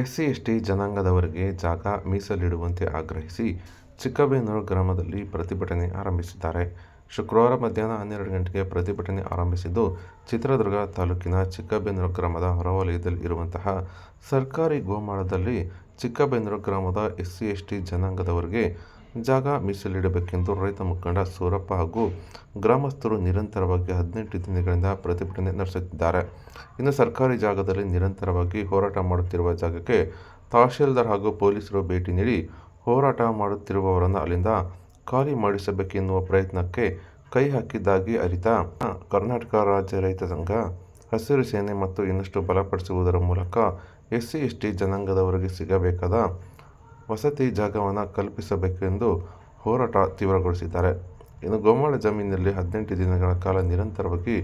SC ST ಜನಾಂಗದವರಿಗೆ ಜಾಗ ಮೀಸಲಿಡುವಂತೆ ಆಗ್ರಹಿಸಿ ಚಿಕ್ಕಬೇನೂರು ಗ್ರಾಮದಲ್ಲಿ ಪ್ರತಿಭಟನೆ ಆರಂಭಿಸಿದ್ದಾರೆ. ಶುಕ್ರವಾರ ಮಧ್ಯಾಹ್ನ ಹನ್ನೆರಡು ಗಂಟೆಗೆ ಪ್ರತಿಭಟನೆ ಆರಂಭಿಸಿದ್ದು, ಚಿತ್ರದುರ್ಗ ತಾಲೂಕಿನ ಚಿಕ್ಕಬೇನೂರು ಗ್ರಾಮದ ಹೊರವಲಯದಲ್ಲಿ ಇರುವಂತಹ ಸರ್ಕಾರಿ ಗೋಮಾಳದಲ್ಲಿ ಚಿಕ್ಕಬೇನೂರು ಗ್ರಾಮದ ಎಸ್ಸಿ ಎಸ್ಟಿ ಜನಾಂಗದವರಿಗೆ ಜಾಗ ಮೀಸಲಿಡಬೇಕೆಂದು ರೈತ ಮುಖಂಡ ಸೂರಪ್ಪ ಹಾಗೂ ಗ್ರಾಮಸ್ಥರು ನಿರಂತರವಾಗಿ ಹದಿನೆಂಟು ದಿನಗಳಿಂದ ಪ್ರತಿಭಟನೆ ನಡೆಸುತ್ತಿದ್ದಾರೆ. ಇನ್ನು ಸರ್ಕಾರಿ ಜಾಗದಲ್ಲಿ ನಿರಂತರವಾಗಿ ಹೋರಾಟ ಮಾಡುತ್ತಿರುವ ಜಾಗಕ್ಕೆ ತಹಶೀಲ್ದಾರ್ ಹಾಗೂ ಪೊಲೀಸರು ಭೇಟಿ ನೀಡಿ ಹೋರಾಟ ಮಾಡುತ್ತಿರುವವರನ್ನು ಅಲ್ಲಿಂದ ಖಾಲಿ ಮಾಡಿಸಬೇಕೆನ್ನುವ ಪ್ರಯತ್ನಕ್ಕೆ ಕೈ ಹಾಕಿದ್ದಾಗಿ ಅರಿತ. ಕರ್ನಾಟಕ ರಾಜ್ಯ ರೈತ ಸಂಘ ಹಸಿರು ಸೇನೆ ಮತ್ತು ಇನ್ನಷ್ಟು ಬಲಪಡಿಸುವುದರ ಮೂಲಕ ಎಸ್ಸಿ, ಎಸ್ಟಿ ಜನಾಂಗದವರಿಗೆ ಸಿಗಬೇಕಾದ ವಸತಿ ಜಾಗವನ್ನು ಕಲ್ಪಿಸಬೇಕೆಂದು ಹೋರಾಟ ತೀವ್ರಗೊಳಿಸಿದ್ದಾರೆ. ಇನ್ನು ಗೋಮಾಳ ಜಮೀನಿನಲ್ಲಿ ಹದಿನೆಂಟು ದಿನಗಳ ಕಾಲ ನಿರಂತರವಾಗಿ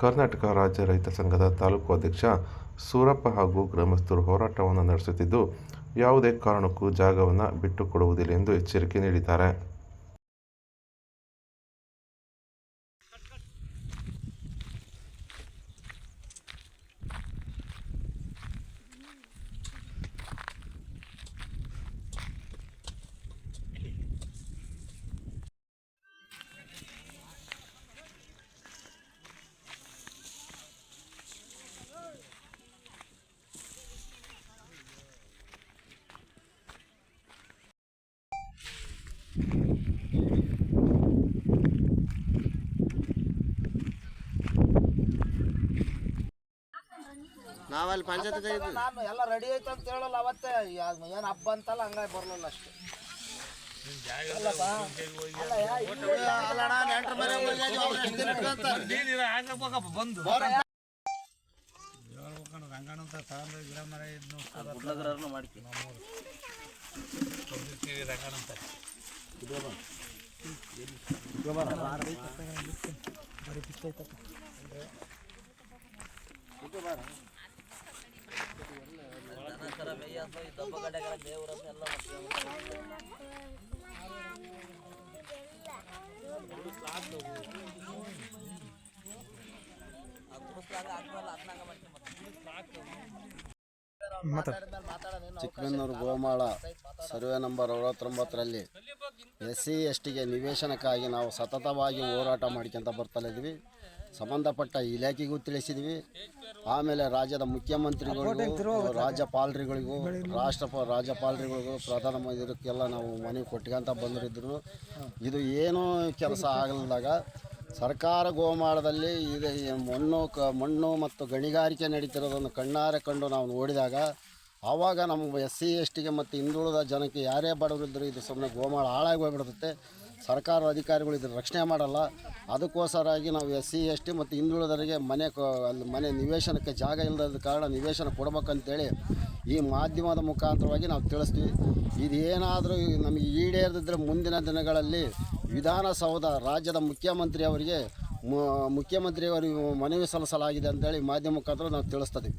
ಕರ್ನಾಟಕ ರಾಜ್ಯ ರೈತ ಸಂಘದ ತಾಲೂಕು ಅಧ್ಯಕ್ಷ ಸೂರಪ್ಪ ಹಾಗೂ ಗ್ರಾಮಸ್ಥರು ಹೋರಾಟವನ್ನು ನಡೆಸುತ್ತಿದ್ದು, ಯಾವುದೇ ಕಾರಣಕ್ಕೂ ಜಾಗವನ್ನು ಬಿಟ್ಟುಕೊಡುವುದಿಲ್ಲ ಎಂದು ಎಚ್ಚರಿಕೆ ನೀಡಿದ್ದಾರೆ. ನಾವಲ್ಲಿ ಪಂಚಾಯತ್ ನಾನು ಎಲ್ಲ ರೆಡಿ ಆಯ್ತು ಅಂತ ಹೇಳಲ್ಲ ಅವತ್ತೇ. ಏನು ಹಬ್ಬ ಅಂತಲ್ಲ ಹಂಗಾಗಿ ಬರಲಿಲ್ಲ ಅಷ್ಟೇ. ಮಾಡ್ತೀವಿ ನೆಂಟ್ರ ಚಿಕ್ಕಮಗಳೂರು ಗೋಮಾಳ ಸರ್ವೆ ನಂಬರ್ ಅರವತ್ತೊಂಬತ್ತರಲ್ಲಿ. ಎಸ್ ಸಿ ಎಸ್ ಟಿಗೆ ನಿವೇಶನಕ್ಕಾಗಿ ನಾವು ಸತತವಾಗಿ ಹೋರಾಟ ಮಾಡ್ಕೊಂತ ಬರ್ತಾ ಇದ್ದೀವಿ. ಸಂಬಂಧಪಟ್ಟ ಇಲಾಖೆಗೂ ತಿಳಿಸಿದ್ವಿ ಆಮೇಲೆ ರಾಜ್ಯದ ಮುಖ್ಯಮಂತ್ರಿಗಳಿಗೂ ರಾಜ್ಯಪಾಲರಿಗಳಿಗೂ ರಾಷ್ಟ್ರ ರಾಜ್ಯಪಾಲರಿಗಳಿಗೂ ಪ್ರಧಾನಮಂತ್ರಿಗಳಿಗೆಲ್ಲ ನಾವು ಮನವಿ ಕೊಟ್ಕೊಂತ ಬಂದಿದ್ರು ಇದು ಏನೂ ಕೆಲಸ ಆಗಲ್ದಾಗ ಸರ್ಕಾರ ಗೋಮಾಳದಲ್ಲಿ ಇದು. ಮಣ್ಣು ಕ ಮಣ್ಣು ಮತ್ತು ಗಣಿಗಾರಿಕೆ ನಡೀತಿರೋದನ್ನು ಕಣ್ಣಾರೆ ಕಂಡು ನಾವು ನೋಡಿದಾಗ ಆವಾಗ ನಮ್ಮ ಎಸ್ ಸಿ ಎಸ್ ಟಿಗೆ ಮತ್ತು ಹಿಂದುಳಿದ ಜನಕ್ಕೆ ಯಾರೇ ಬಡವರಿದ್ದರೂ ಇದು ಸುಮ್ಮನೆ ಗೋಮಾಳ ಹಾಳಾಗಿ ಹೋಗ್ಬಿಡುತ್ತೆ. ಸರ್ಕಾರ ಅಧಿಕಾರಿಗಳು ಇದನ್ನು ರಕ್ಷಣೆ ಮಾಡಲ್ಲ. ಅದಕ್ಕೋಸ್ಕರಾಗಿ ನಾವು ಎಸ್ ಸಿ ಎಸ್ ಟಿ ಮತ್ತು ಹಿಂದುಳಿದವರಿಗೆ ಮನೆ ಅಲ್ಲಿ ಮನೆ ನಿವೇಶನಕ್ಕೆ ಜಾಗ ಇಲ್ಲದ ಕಾರಣ ನಿವೇಶನ ಕೊಡ್ಬೇಕಂತೇಳಿ ಈ ಮಾಧ್ಯಮದ ಮುಖಾಂತರವಾಗಿ ನಾವು ತಿಳಿಸ್ತೀವಿ. ಇದೇನಾದರೂ ನಮಗೆ ಈಡೇರದಿದ್ದರೆ ಮುಂದಿನ ದಿನಗಳಲ್ಲಿ ವಿಧಾನಸೌಧ ರಾಜ್ಯದ ಮುಖ್ಯಮಂತ್ರಿಯವರಿಗೆ ಮುಖ್ಯಮಂತ್ರಿಯವರಿಗೆ ಮನವಿ ಸಲ್ಲಿಸಲಾಗಿದೆ ಅಂತೇಳಿ ಮಾಧ್ಯಮ ಮುಖಾಂತರ ನಾವು ತಿಳಿಸ್ತೀವಿ